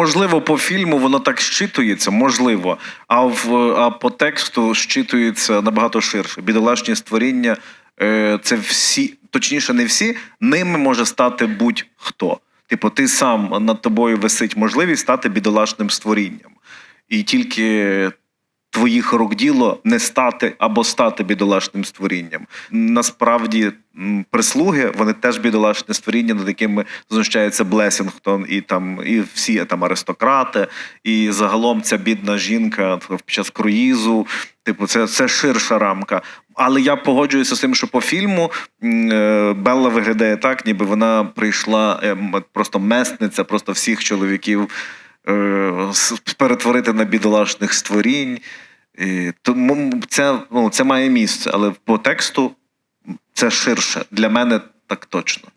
можливо, по фільму воно так щитується, можливо, а в а по тексту щитується набагато ширше. Бідолашні створіння е, це всі, точніше, не всі, ними може стати будь-хто. Типу, ти сам над тобою висить можливість стати бідолашним створінням. І тільки твоїх рук діло не стати або стати бідолашним створінням. Насправді, прислуги вони теж бідолашне створіння, над якими знущається Блесінгтон і там і всі там аристократи, і загалом ця бідна жінка під час круїзу. Типу, це, це ширша рамка. Але я погоджуюся з тим, що по фільму е, Белла виглядає так, ніби вона прийшла е, просто месниця, просто всіх чоловіків е, перетворити на бідолашних створінь. Тому це, ну, це має місце, але по тексту це ширше. Для мене так точно.